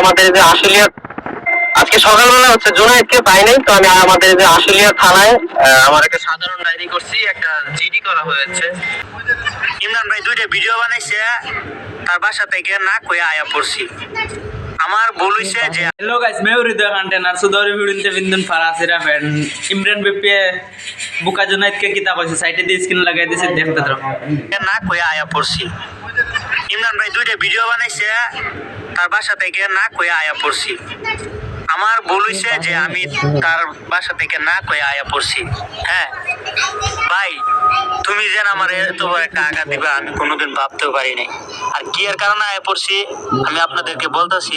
আমাদের যে আশুলিয়া আজকে সকালবেলা হচ্ছে জুনাইদকে পাই নাই তো আমি আমাদের যে আশুলিয়া থানায় আমার একটা সাধারণ ডায়েরি করছি একটা জিডি করা হয়েছে। ইমরান ভাই দুইটা ভিডিও বানাইছে তার বাসা থেকে না কই আয়া পড়ছি। আমার ভুল হইছে যে হ্যালো গাইস মে হৃদয় কন্টেনার সুদরি ভিডিওতে বিন্দুন ফারাসিরা ফ্যান ইমরান বিপি বুকা জুনাইদকে কিতাব আছে সাইটে দিয়ে স্ক্রিন লাগাই দিয়েছে দেখতে দাও। না কই আয়া পড়ছি। ইমরান ভাই দুইটা ভিডিও বানাইছে, তার বাসা থেকে না কয়ে আয়া পড়ছি। আমার বলিছে যে আমি তার বাসা থেকে না কয়ে আয়া পড়ছি। হ্যাঁ? তুমি যেন আমার এত বড় একটা আঘাত দিবে, আমি কোনোদিন ভাবতেও পারি নাই আর কি এর কারণে আয়া পড়ছি, আমি আপনাদেরকে বলতেছি,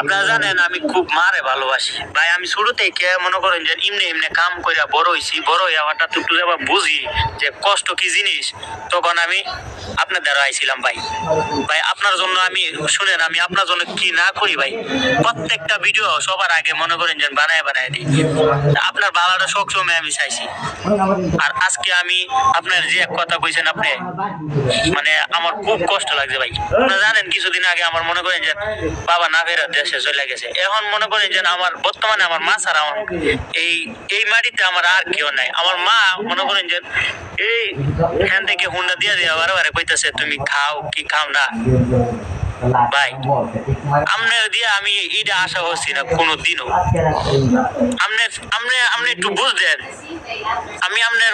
আপনারা জানেন আমি খুব মারে ভালোবাসি। ভাই, আমি শুরু থেকে মনে করেন যে এমনি এমনি কাম কইরা বড় হইছি, বড় হইয়া হঠাৎ একটু এবার বুঝি যে কষ্ট কি জিনিস, তখন আমি আপনাদের আইছিলাম, ভাই। ভাই, আপনার জন্য আমি, শুনেন, আমি আপনার জন্য কি না করি, ভাই? প্রত্যেকটা ভিডিও সবার আগে মনে করেন যে বানায় বানায় দিই। আপনার বাবাটা সবসময় আমি চাইছি। আর আজকে আমি আপনার যে এক কথা কইছেন আপনি মানে আমার খুব কষ্ট লাগছে ভাই। আপনারা জানেন, কিছুদিন আগে আমার মনে করেন যে বাবা না ফেরা দেশে চলে গেছে। এখন মনে করেন যে আমার, বর্তমানে আমার মা ছাড়া আমার এই এই মাটিতে আমার আর কেউ নাই। আমার মা মনে করেন যে এই এখান থেকে হুন্ডা দিয়ে দিয়ে বারে বারে কইতেছে, তুমি খাও কি খাও না? ভাই দিয়ে আমি আশা না কোনো দিনও আপনি একটু বুঝলেন আমি আপনার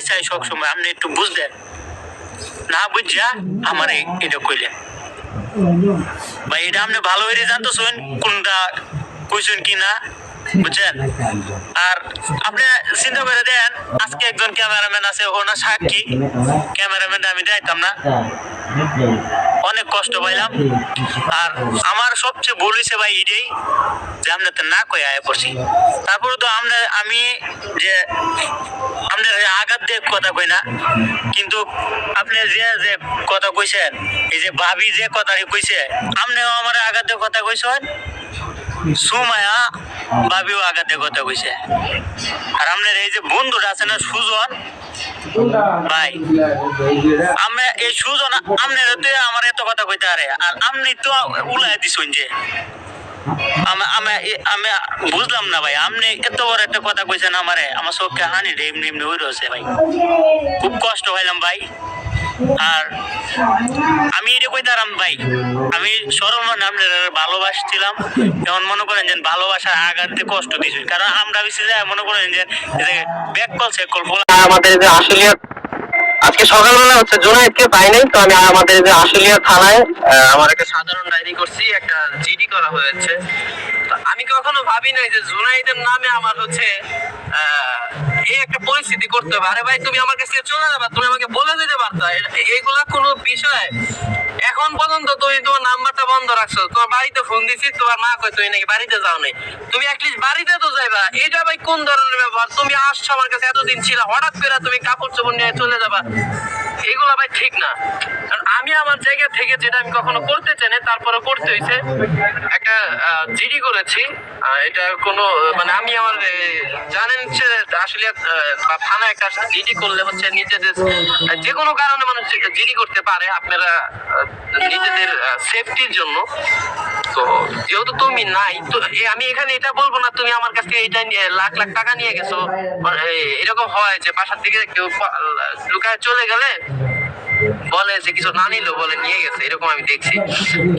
চাই সবসময় আপনি একটু বুঝলেন না বুঝছা আমার এটা কইলেন ভাই এটা আপনি ভালো হয়ে জানতেছেন কোনটা কইছেন কি না বুঝছেন আর আপনি চিন্তা করে দেন, আজকে একজন ক্যামেরাম্যান আছে, ওনার সাক্ষী। ক্যামেরাম্যান আমি যাইতাম না। অনেক কষ্ট পাইলাম। আর আমার সবচেয়ে ভুল হয়েছে ভাই এটাই যে আপনার তো না কয়ে আয় পড়ছি। তারপরে তো আপনার, আমি যে আপনার আঘাত দিয়ে কথা কই না, কিন্তু আপনি যে যে কথা কইছেন, এই যে ভাবি যে কথাটি কইছে, আপনিও আমার আঘাত দিয়ে কথা কইছেন? সুমায়া ভাবিও আঘাত দিয়ে কথা কইছে আর আপনার এই যে বন্ধুটা আছে না, সুজন? ভাই আমি এই সুজন আপনি তো আমার এত কথা কইতে আরে আর আপনি তো উলাই দিছেন যে। আমি বুঝলাম না ভাই আপনি এত কথা আমারে। আমার হানি এমনি এমনি রয়েছে ভাই। খুব কষ্ট হইলাম ভাই। আর আমি এটা কইতারাম ভাই। আমি সরমন আপনার ভালোবাসছিলাম। যেমন মনে করেন যে ভালোবাসার আঘাতে কষ্ট দিছি কারণ আমরা বেশি যায় মনে করেন যে ব্যাক কল চেক কল আমাদের যে আশুলিয়া আজকে সকালবেলা হচ্ছে জুনাইদকে পাই নাই, তো আমি আমাদের যে আশুলিয়া থানায় আমার একটা সাধারণ ডায়েরি করছি, একটা জিডি করা হয়েছে। আমি কখনো ভাবি নাই যে জুনাইদের নামে আমার হচ্ছে এই একটা পরিস্থিতি করতে হবে। আরে ভাই, তুমি আমার কাছে চলে যাবা, তুমি আমাকে বলে দিতে পারতা। এইগুলা কোনো বিষয়। এখন পর্যন্ত তুমি তোমার নাম্বারটা বন্ধ রাখছো। তোমার বাড়িতে ফোন দিছি, তোমার মা কয়, তুমি নাকি বাড়িতে যাও নাই? তুমি অ্যাটলিস্ট বাড়িতে তো যাইবা। এটা ভাই কোন ধরনের ব্যবহার? তুমি আসছো আমার কাছে এতদিন ছিল, হঠাৎ করে তুমি কাপড় চোপড় নিয়ে চলে যাবা। এগুলো ভাই ঠিক না। কারণ আমি আমার জায়গা থেকে যেটা আমি কখনো করতে চাই না তারপরে করতে হয়েছে একটা জিডি করেছি। এটা কোনো মানে আমি আমার জানেন যে আসলে থানায় একটা জিডি করলে হচ্ছে নিজেদের যে কোনো কারণে মানুষ জিডি করতে পারে। আপনারা নিজেদের সেফটির জন্য। তো যেহেতু তুমি নাই, তো আমি এখানে এটা বলব না, তুমি আমার কাছ থেকে এটা লাখ লাখ টাকা নিয়ে গেছো। এরকম হয় যে বাসার থেকে কেউ লুকায় চলে গেলে বলে যে কিছু না নিলো বলে নিয়ে গেছে, এরকম আমি দেখছি।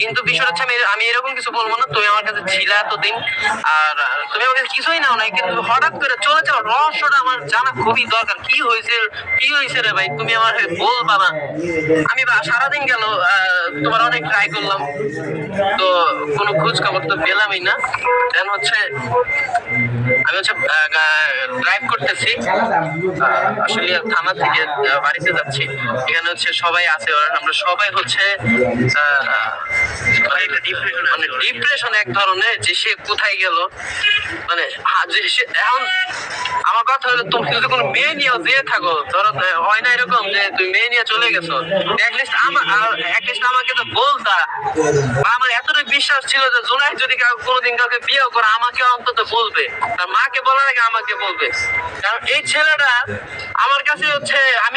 কিন্তু বিষয়টা হচ্ছে আমি আমি এরকম কিছু বলব না, তুমি আমার কাছে ছিলা এতদিন, আর তুমি আমার কাছে কিছুই নাও নাই, কিন্তু হঠাৎ করে চলে যাও রহস্যটা আমার জানা খুবই দরকার। কি হয়েছে কি হয়েছে রে ভাই? তুমি আমার বলবা না। আমি সারাদিন গেল তোমার অনেক ট্রাই করলাম, তো কোনো খোঁজ খবর তো পেলামই না। দেন হচ্ছে, আমি হচ্ছে ড্রাইভ করতেছি আসলে থানা থেকে বাড়িতে যাচ্ছি। এখানে হচ্ছে সবাই আছে আমরা সবাই হচ্ছে মানে ডিপ্রেশন এক ধরনের যে সে কোথায় গেল? মানে এখন আমার কথা হলো তুমি যদি কোনো মেয়ে নিয়েও যেয়ে থাকো ধরো হয় না এরকম যে তুমি মেয়ে নিয়ে চলে গেছো অ্যাটলিস্ট আমার অ্যাটলিস্ট আমাকে তো বলতা। বা আমার এতটা বিশ্বাস ছিল যে জুনাই যদি কোনোদিন কাউকে বিয়ে করে আমাকে অন্তত বলবে। তার মাকে বলার আগে আমাকে বলবে। কারণ এই ছেলেটা আমার কাছে হচ্ছে আমি